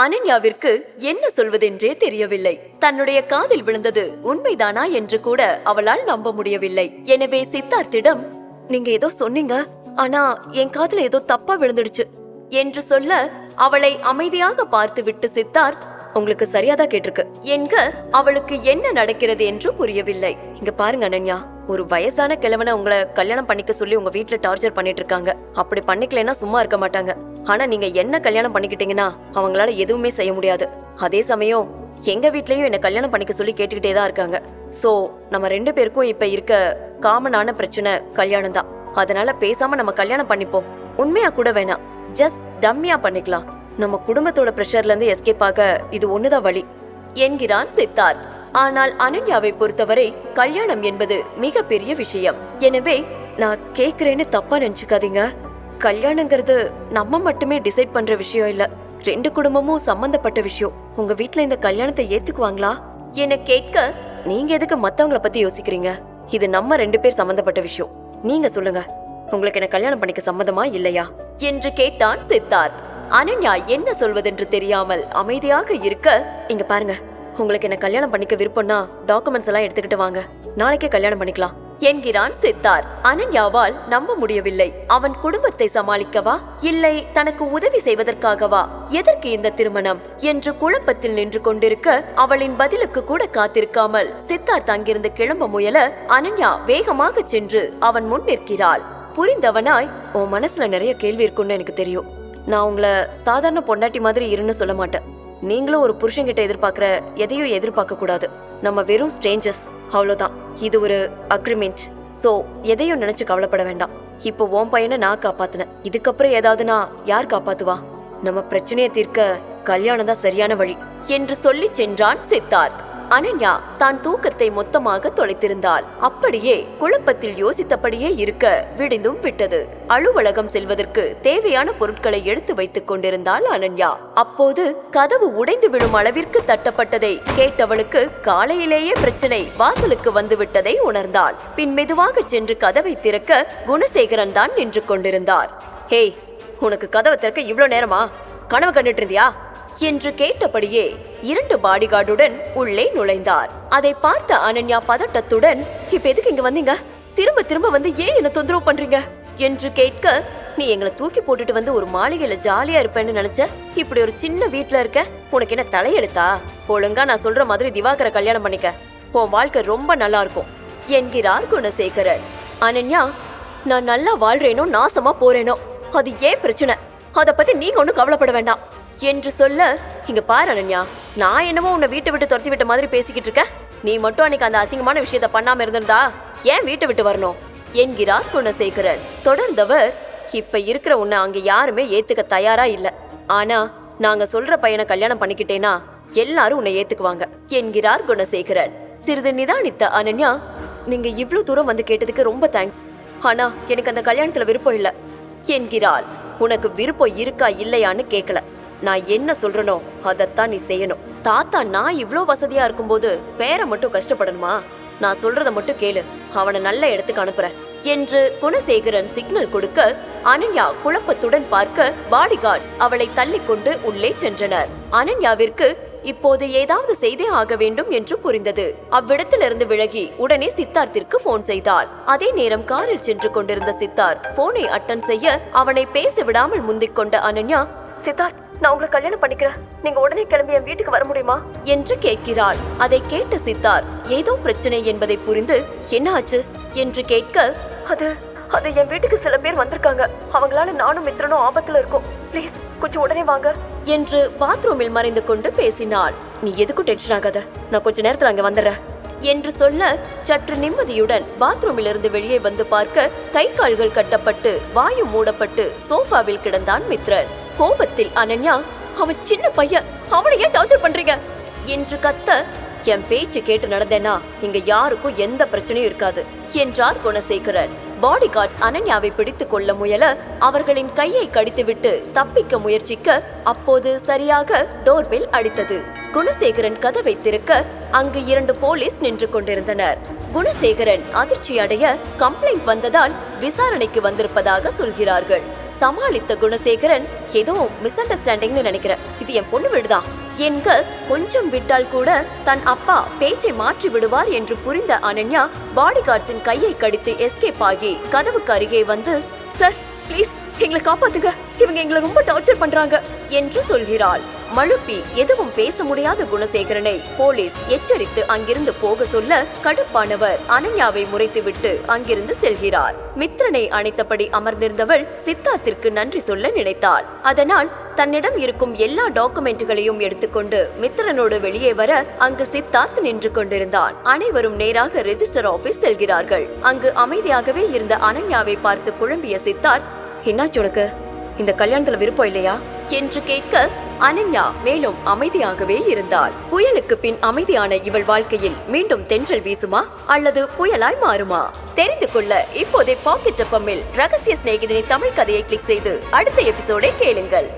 அனன்யாவிற்கு என்ன சொல்வதென்றே தெரியவில்லை. தன்னுடைய காதில் விழுந்தது உண்மைதானா என்று கூட அவளால் நம்ப முடியவில்லை. எனவே சித்தார்த்திடம் நீங்க ஏதோ சொன்னீங்க ஆனா என் காதுல ஏதோ தப்பா விழுந்துடுச்சு என்று சொல்ல அவளை அமைதியாக பார்த்துவிட்டு சித்தார்த் உங்களுக்கு சரியாதான் கேட்டிருக்கு. என்க அவளுக்கு என்ன நடக்கிறது என்று புரியவில்லை. இங்க பாருங்க அனன்யா. ஒரு வயசான கிழவனை உங்களை கல்யாணம் பண்ணிக்க சொல்லி உங்க வீட்டுல டார்ச்சர் பண்ணிட்டு இருக்காங்க அப்படி பண்ணிக்கலைன்னா சும்மா இருக்க மாட்டாங்க. ஆனா நீங்க என்ன கல்யாணம் பண்ணிக்கிட்டீங்கன்னா அவங்களால எதுவுமே செய்ய முடியாது. அதே சமயம் எங்க வீட்லயும் என்ன கல்யாணம் பண்ணிக்க சொல்லி கேட்டுக்கிட்டே தான் இருக்காங்க. சோ நம்ம ரெண்டு பேருக்கும் இப்ப இருக்க காமனான பிரச்சனை கல்யாணம் தான் அதனால பேசாம நம்ம கல்யாணம் பண்ணிப்போம். உண்மையா கூட வேணாம். ஜஸ்ட் டம்மியா பண்ணிக்கலாம். நம்ம குடும்பத்தோட ப்ரெஷர்லேருந்து இருந்து எஸ்கேப் ஆக இது ஒண்ணுதான் வழி என்கிறான் சித்தார்த். ஆனால் அனன்யாவை பொறுத்தவரை கல்யாணம் என்பது மிகப்பெரிய விஷயம். எனவே நான் கேக்குறேன்னு தப்பா நினைச்சுக்காதீங்க. கல்யாணங்கிறது நம்ம மட்டுமே டிசைட் பண்ற விஷயம் இல்ல ரெண்டு குடும்பமும் சம்பந்தப்பட்ட விஷயம். உங்க வீட்ல இந்த கல்யாணத்தை ஏத்துக்குவாங்களா? என கேட்க நீங்க எதுக்கு மத்தவங்கள பத்தி யோசிக்கிறீங்க? இது நம்ம ரெண்டு பேர் சம்பந்தப்பட்ட விஷயம். நீங்க சொல்லுங்க உங்களுக்கு என்ன கல்யாணம் பண்ணிக்க சம்மதமா இல்லையா? என்று கேட்டான் சித்தார்த். அனன்யா என்ன சொல்வதென்று தெரியாமல் அமைதியாக இருக்க இங்க பாருங்க உங்களுக்கு என்ன கல்யாணம் பண்ணிக்க விருப்பம்னா டாக்குமெண்ட்ஸ் எல்லாம் எடுத்துக்கிட்டு வாங்க. நாளைக்கே கல்யாணம் பண்ணிக்கலாம். என்கிறான் சித்தார்த். அனன்யாவால் நம்ப முடியவில்லை. அவன் குடும்பத்தை சமாளிக்கவா இல்லை தனக்கு உதவி செய்வதற்காகவா? எதற்கு இந்த திருமணம்? என்று குழப்பத்தில் நின்று கொண்டிருக்க அவளின் பதிலுக்கு கூட காத்திருக்காமல் சித்தார்த் அங்கிருந்து கிளம்ப முயல அனன்யா வேகமாக சென்று அவன் முன் நிற்கிறாள். புரிந்தவனாய் உன் மனசுல நிறைய கேள்வி இருக்குன்னு எனக்கு தெரியும். நான் உங்களை சாதாரண பொண்டாட்டி மாதிரி இருன்னு சொல்ல மாட்டேன். நீங்களும் ஒரு புருஷன்கிட்ட எதிர்பார்க்குற எதையும் எதிர்பார்க்க கூடாது. நம்ம வெறும் ஸ்ட்ரேஞ்சர்ஸ் அவ்வளோதான் இது ஒரு அக்ரிமெண்ட் ஸோ எதையும் நினைச்சு கவலைப்பட வேண்டாம். இப்போ உன் பையனை நான் காப்பாத்தினேன். இதுக்கப்புறம் ஏதாவதுனா யார் காப்பாத்துவா? நம்ம பிரச்சனையை தீர்க்க கல்யாணம் தான் சரியான வழி. என்று சொல்லி சென்றான் சித்தார்த். அனன்யா தான் தூக்கத்தை மொத்தமாக தொலைத்திருந்தாள். அப்படியே குழப்பத்தில் யோசித்தபடியே இருக்க விடிந்தும் விட்டது. அலுவலகம் செல்வதற்கு தேவையான பொருட்களை எடுத்து வைத்துக் கொண்டிருந்தாள் அனன்யா. அப்போது கதவு உடைந்து விழும் அளவிற்கு தட்டப்பட்டதை கேட்டவளுக்கு காலையிலேயே பிரச்சனை வாசலுக்கு வந்துவிட்டதை உணர்ந்தாள். பின் மெதுவாக சென்று கதவை திறக்க குணசேகரன் தான் நின்று கொண்டிருந்தார். ஹேய் உனக்கு கதவை திறக்க இவ்ளோ நேரமா? கனவு கண்டுட்டு இருந்தியா? என்று கேட்டபடியே இரண்டு பாடிகார்டுடன் உள்ளே நுழைந்தார். அதை பார்த்த அனன்யா பதட்டத்துடன் இப்ப எதுக்கு இங்க வந்தீங்க? திரும்ப திரும்ப வந்து ஏன் என்ன தொந்தரவு பண்றீங்க? என்று கேட்க நீ எங்களை தூக்கி போட்டுட்டு வந்து ஒரு மாளிகையில ஜாலியா இருப்பேன்னு நினைச்ச? இப்படி ஒரு சின்ன வீட்டுல இருக்க? உனக்கு என்ன தலையெழுத்தா? ஒழுங்கா நான் சொல்ற மாதிரி திவாகரை கல்யாணம் பண்ணிக்க. உன் வாழ்க்கை ரொம்ப நல்லா இருக்கும் என்கிறார் குணசேகரன். அனன்யா நான் நல்லா வாழ்றேனோ நாசமா போறேனோ? அது ஏன் பிரச்சனை? அத பத்தி நீங்க ஒண்ணும் கவலைப்பட வேண்டாம். என்று சொல்ல இங்க பாரு அனன்யா நான் என்னமோ உன்னை வீட்டை விட்டு துரத்தி விட்ட மாதிரி பேசிக்கிட்டு இருக்க நீ மட்டும் அன்னைக்கு அந்த அசிங்கமான விஷயத்த பண்ணாம இருந்திருந்தா ஏன் வீட்டை விட்டு வரணும்? என்கிறார் குணசேகரன். தொடர்ந்தவர் இப்ப இருக்கிற உன்னை அங்க யாருமே ஏத்துக்க தயாரா இல்ல. ஆனா நாங்க சொல்ற பையனை கல்யாணம் பண்ணிக்கிட்டேனா எல்லாரும் உன்னை ஏத்துக்குவாங்க என்கிறார் குணசேகரன். சிறிது நிதானித்த அனன்யா நீங்க இவ்ளோ தூரம் வந்து கேட்டதுக்கு ரொம்ப தேங்க்ஸ் ஆனா எனக்கு அந்த கல்யாணத்துல விருப்பம் இல்ல என்கிறாள். உனக்கு விருப்பம் இருக்கா இல்லையான்னு கேட்கல நான் என்ன சொல்றனோ அதைத்தான் நீ செய்யணும். தாத்தா நான் இவ்ளோ வசதியா இருக்கும்போது பேரை மட்டும் கஷ்டப்படணுமா? நான் சொல்றத மட்டும் கேளு. அவனை நல்ல இடத்துக்கு அனுப்புறேன். என்று குணசேகரன் சிக்னல் கொடுக்க அனன்யா குழப்பத்துடன் பார்க்க பாடிகார்ட்ஸ் அவளை தள்ளிக்கொண்டு உள்ளே சென்றனர். அனன்யாவிற்கு இப்போது ஏதாவது செய்தே ஆக வேண்டும் என்று புரிந்தது. அவ்விடத்திலிருந்து விலகி உடனே சித்தார்த்திற்கு போன் செய்தாள். அதே நேரம் காரில் சென்று கொண்டிருந்த சித்தார்த் போனை அட்டன் செய்ய அவனை பேச விடாமல் முந்திக் கொண்ட அனன்யா சித்தார்த் நான் உங்களை கல்யாணம் பண்ணிக்கிறேன். நீங்க உடனே கிளம்பி என் வீட்டுக்கு வர முடியுமா? என்று கேட்கிறாள். அதை கேட்ட சித்தார்த் ஏதோ பிரச்சனை என்பதை புரிந்து என்ன ஆச்சு? என்று கேட்க அது அது என் வீட்டுக்கு சில பேர் வந்திருக்காங்க. அவங்களால நானும் மித்ரனும் ஆபத்துல இருக்கோம். ப்ளீஸ் கொஞ்சம் உடனே வாங்க. என்று பாத்ரூமில் மறைந்து கொண்டு பேசினாள். நீ எதுக்கும் டென்ஷன் ஆகாத? நான் கொஞ்ச நேரத்துல அங்க வந்துடுறேன். என்று சொல்ல சற்று நிம்மதியுடன் பாத்ரூமில் இருந்து வெளியே வந்து பார்க்க கை கால்கள் கட்டப்பட்டு வாயு மூடப்பட்டு சோஃபாவில் கிடந்தான் மித்ரன். கோபத்தில் அனன்யா அவன் சின்ன பையன் அவனை ஏன் டார்ச்சர் பண்றீங்க? என்று கத்த என் பேச்சு கேட்டு நடந்தேனா? இங்க யாருக்கும் எந்த பிரச்சனையும் இருக்காது என்றார் குணசேகரன். பாடி கார்ட்ஸ் அனன்யாவை பிடித்து கொள்ள முயல அவர்களின் கையை கடித்துவிட்டு தப்பிக்க முயற்சிக்க அப்போது சரியாக டோர்பெல் அடித்தது. குணசேகரன் கதவை திறக்க அங்கு இரண்டு போலீஸ் நின்று கொண்டிருந்தனர். குணசேகரன் அதிர்ச்சி அடைய கம்ப்ளைண்ட் வந்ததால் விசாரணைக்கு வந்திருப்பதாக சொல்கிறார்கள். சமாளித்த குணசேகரன் ஏதோ மிஸ் அண்டர்ஸ்டாண்டிங்னு நினைக்கிறேன். இது என் பொண்ணு வீடுதான். என்க கொஞ்சம் விட்டால் கூட தன் அப்பா பேச்சை மாற்றி விடுவார் என்று புரிந்த அனன்யா பாடிகார்ட்ஸின் கையை கடித்து எஸ்கேப் ஆகி கதவுக்கு அருகே வந்து சார் ப்ளீஸ் எங்களை காப்பாத்துங்க. இவங்க எங்களை ரொம்ப டார்ச்சர் பண்றாங்க என்று சொல்கிறாள். மழுப்பி எதுவும் பேச முடியாத குணசேகரனை போலீஸ் எச்சரித்து அங்கிருந்து போக சொல்ல கடுப்பானவர். அனன்யாவை முறைத்துவிட்டு அங்கிருந்து செல்கிறார். மித்ரனை அணைத்தபடி அமர்ந்திருந்தவள் சித்தார்த்திற்கு நன்றி சொல்ல நினைத்தாள். அதனால் தன்னிடம் இருக்கும் எல்லா டாக்குமெண்ட்டுகளையும் எடுத்துக்கொண்டு மித்ரனோடு வெளியே வர அங்கு சித்தார்த் நின்று கொண்டிருந்தான். அனைவரும் நேராக ரெஜிஸ்டர் ஆபீஸ் செல்கிறார்கள். அங்கு அமைதியாகவே இருந்த அனன்யாவை பார்த்து குழம்பிய சித்தார்த் என்னாச்சு உனக்கு? இந்த கல்யாணத்துல விருப்பம் இல்லையா? என்று கேட்க அனன்யா மேலும் அமைதியாகவே இருந்தாள். புயலுக்கு பின் அமைதியான இவள் வாழ்க்கையில் மீண்டும் தென்றல் வீசுமா அல்லது புயலாய் மாறுமா? தெரிந்து கொள்ள இப்போதே பாக்கெட் எஃப்எம்மில் ரகசிய சிநேகிதனின் தமிழ் கதையை கிளிக் செய்து அடுத்த எபிசோடை கேளுங்கள்.